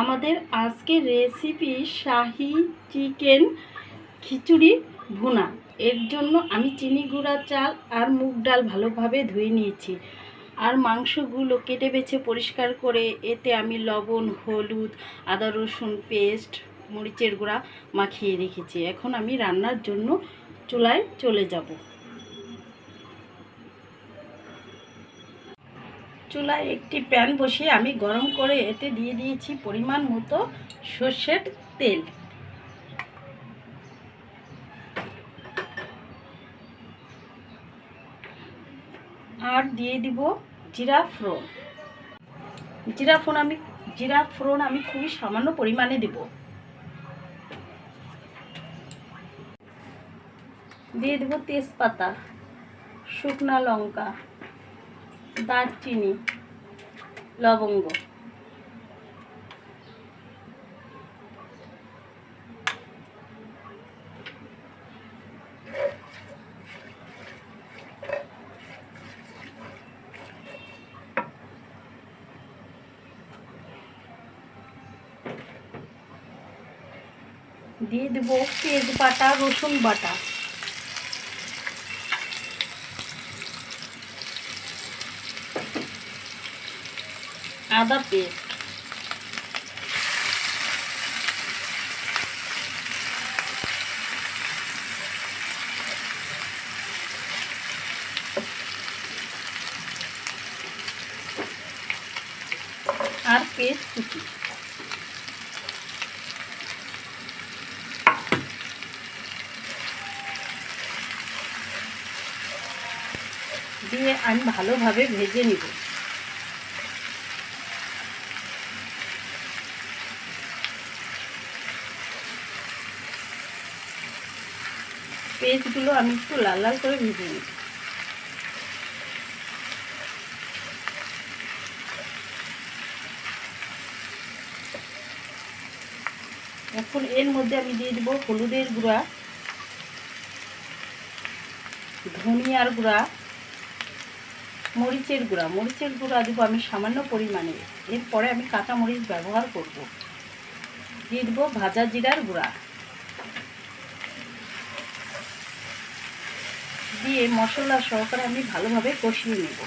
আমাদের আজকের রেসিপি শাহি চিকেন খিচুড়ি ভুনা। এর জন্য আমি চিনি গুঁড়া, চাল আর মুগ ডাল ভালোভাবে ধুয়ে নিয়েছি। আর মাংসগুলো কেটে বেছে পরিষ্কার করে এতে আমি লবণ, হলুদ, আদা, রসুন, পেস্ট, মরিচের গুঁড়া মাখিয়ে রেখেছি। এখন আমি রান্নার জন্য চুলায় চলে যাব। চুলায় একটি প্যান বসিয়ে আমি গরম করে এতে দিয়ে দিয়েছি পরিমাণ মতো সর্ষের তেল। আর দিয়ে দিব জিরা ফোড়ন। জিরা ফোড়ন আমি, জিরা ফোড়ন আমি খুবই সামান্য পরিমাণে দেব। দিয়ে দেব তেজপাতা, শুকনা লঙ্কা। দারচিনি লবঙ্গ। দিয়ে দেবো বাটা রসুন বাটা। আদা পেস্ট আর পেস্ট কুচি দিয়ে আমি ভালোভাবে ভেজে নিব পেস্টগুলো আমি একটু লাল লাল করে ভেজে নিই। এখন এর মধ্যে আমি দিয়ে দেবো হলুদের গুঁড়া, ধনিয়ার গুঁড়া, মরিচের গুঁড়া। মরিচের গুঁড়া দেবো আমি সামান্য পরিমাণে। এরপরে আমি কাঁচা মরিচ ব্যবহার করব। দিয়ে দেবো ভাজা জিরার গুঁড়া। দিয়ে মশলা সহকারে আমি ভালোভাবে কষিয়ে নেব।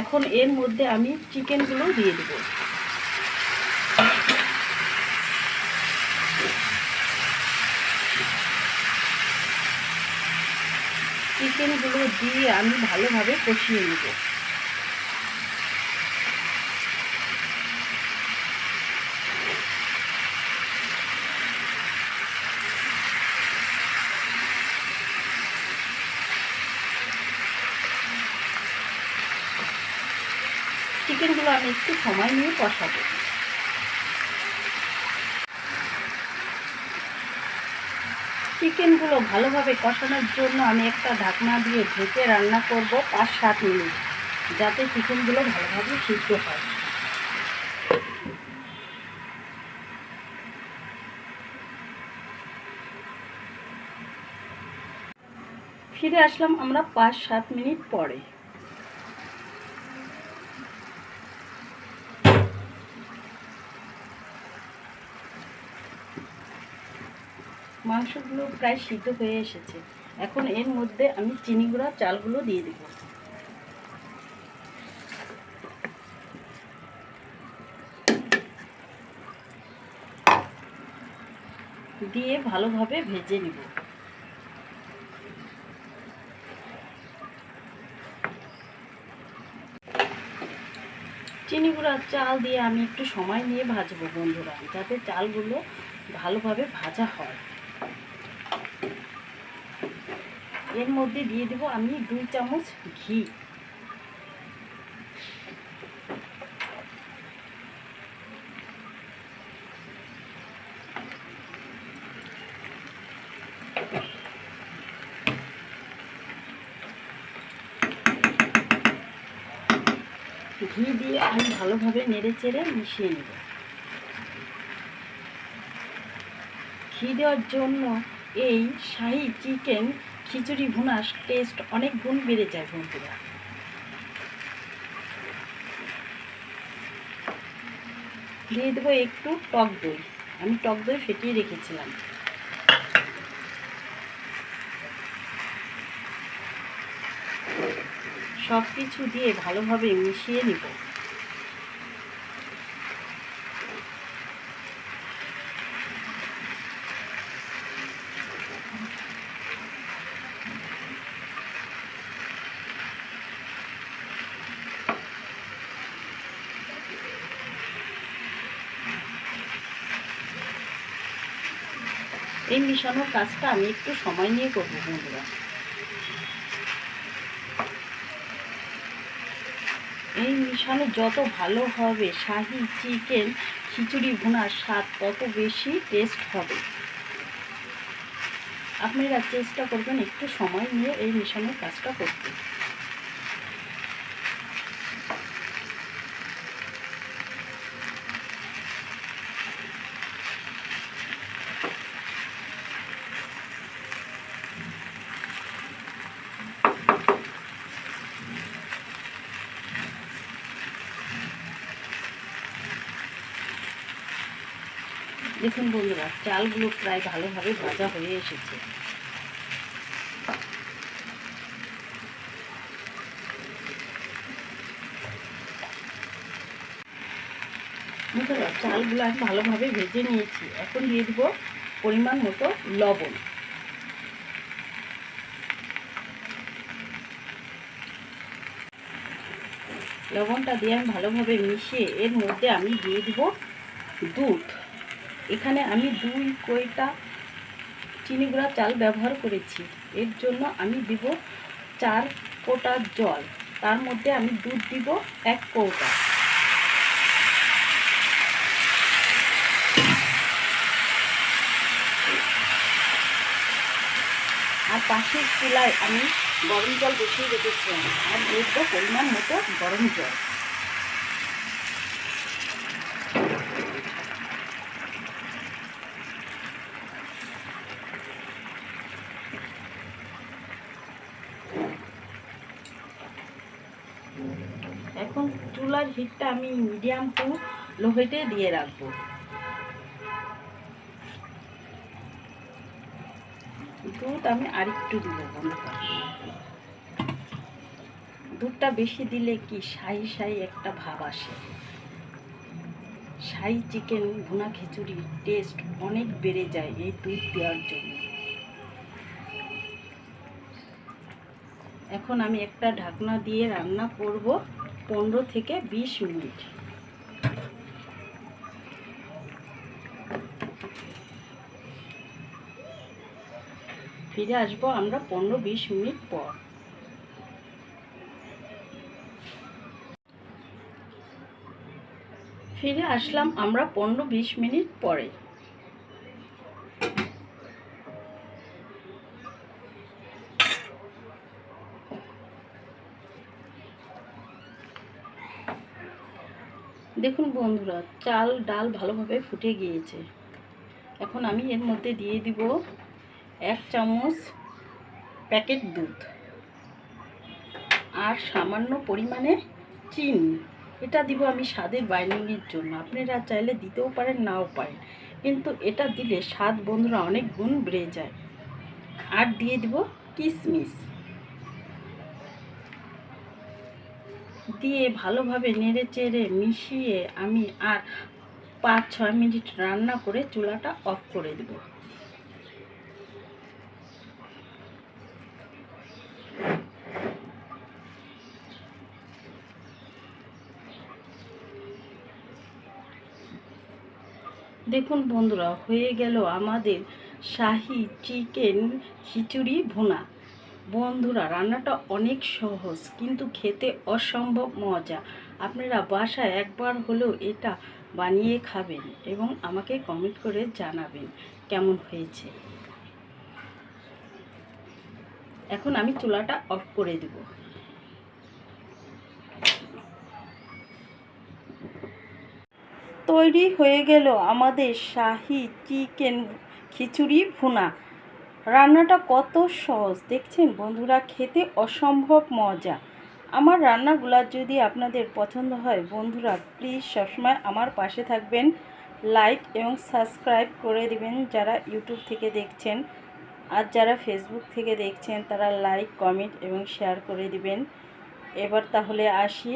এখন এর মধ্যে আমি চিকেনগুলো দিয়ে দেব। চিকেনগুলো দিয়ে আমি ভালোভাবে কষিয়ে নেব। চিকেনগুলো আমি একটু সময় নিয়ে কষাবো। চিকেনগুলো ভালোভাবে কষানোর জন্য আমি একটা ঢাকনা দিয়ে ঢেকে রান্না করব পাঁচ সাত মিনিট, যাতে চিকেনগুলো ভালোভাবে সিদ্ধ হয়। ফিরে আসলাম আমরা পাঁচ সাত মিনিট পরে। মাংসগুলো প্রায় সিদ্ধ হয়ে এসেছে। এখন এর মধ্যে আমি চিনি গুঁড়া, চালগুলো দিয়ে দেব। দিয়ে ভালোভাবে ভেজে নিব। চিনি গুঁড়া, চাল দিয়ে আমি একটু সময় নিয়ে ভাজবো বন্ধুরা, যাতে চালগুলো ভালোভাবে ভাজা হয়। এর মধ্যে দিয়ে দেব আমি দুই চামচ ঘি। ঘি দিয়ে আমি ভালোভাবে নেড়ে চেড়ে মিশিয়ে নেব। ঘি দেওয়ার জন্য এই শাহি চিকেন খিচুড়ি ভুনার টেস্ট অনেক গুণ বেড়ে যায় বন্ধুরা। দিয়ে দেবো একটু টক দই। আমি টক দই ফেটিয়ে রেখেছিলাম। সব কিছু দিয়ে ভালোভাবে মিশিয়ে নিব। এই মিশানোর কাজটা আমি একটু সময় নিয়ে করব, বন্ধুরা। এই মিশানো যত ভালো হবে, শাহি, চিকেন, খিচুড়ি ভুনার স্বাদ তত বেশি টেস্ট হবে। আপনারা চেষ্টা করবেন একটু সময় নিয়ে এই মিশানোর কাজটা করতে। দেখুন বন্ধুরা, চালগুলো প্রায় ভালোভাবে ভাজা হয়ে এসেছে। বন্ধুরা, চালগুলো আমি ভালোভাবে ভেজে নিয়েছি। এখন দিয়ে দেবো পরিমাণ মতো লবণ। লবণটা দিয়ে আমি ভালোভাবে মিশিয়ে এর মধ্যে আমি দিয়ে দিব দুধ। এখানে আমি দুই কইটা চিনি গুঁড়া চাল ব্যবহার করেছি। এর জন্য আমি দিব চার কোটা জল। তার মধ্যে আমি দুধ দিব এক কৌটা আর পাশের চুলায় আমি গরম জল বসিয়ে রেখেছিলাম। আর দিয়ে দেবো পরিমাণ মতো গরম জল। এখন চুলার হিটটা আমি মিডিয়াম টু লো হিটে দিয়ে রাখব। দুধ আমি আরেকটু দিব দুধটা বেশি দিলে কি সাই সাই একটা ভাব আসে। সাই চিকেন ভুনা খিচুড়ির টেস্ট অনেক বেড়ে যায় এই দুধ দেওয়ার জন্য। এখন আমি একটা ঢাকনা দিয়ে রান্না করব। পনেরো থেকে বিশ মিনিট। ফিরে আসব আমরা পনেরো বিশ মিনিট পর। ফিরে আসলাম আমরা পনেরো বিশ মিনিট পরে। দেখুন বন্ধুরা, চাল ডাল ভালোভাবে ফুটে গিয়েছে। এখন আমি এর মধ্যে দিয়ে দিব এক চামচ প্যাকেট দুধ আর সামান্য পরিমাণে চিনি। এটা দিব আমি স্বাদের বাইন্ডিংয়ের জন্য। আপনারা চাইলে দিতেও পারেন, নাও পারেন। কিন্তু এটা দিলে স্বাদ বন্ধুরা অনেক গুণ বেড়ে যায়। আর দিয়ে দিব কিশমিশ। দিয়ে ভালোভাবে নেড়ে চেড়ে মিশিয়ে আমি আর পাঁচ, ছয় মিনিট রান্না করে চুলাটা অফ করে দেব। দেখুন বন্ধুরা, হয়ে গেল আমাদের শাহি চিকেন খিচুড়ি ভুনা। বন্ধুরা, রান্নাটা অনেক সহজ, কিন্তু খেতে অসম্ভব মজা। আপনারা বাসায় একবার হলেও এটা বানিয়ে খাবেন এবং আমাকে কমেন্ট করে জানাবেন কেমন হয়েছে। এখন আমি চুলাটা অফ করে দেব। তৈরি হয়ে গেল আমাদের শাহি চিকেন খিচুড়ি ভুনা। রান্নাটা কত সহজ, দেখছেন? বন্ধুরা, খেতে অসম্ভব মজা। আমার রান্নাগুলো যদি আপনাদের পছন্দ হয়, বন্ধুরা প্লিজ সবসময় আমার পাশে থাকবেন। লাইক এবং সাবস্ক্রাইব করে দিবেন যারা ইউটিউব থেকে দেখছেন। আর যারা ফেসবুক থেকে দেখছেন, তারা লাইক কমেন্ট এবং শেয়ার করে দিবেন। এবার তাহলে আসি।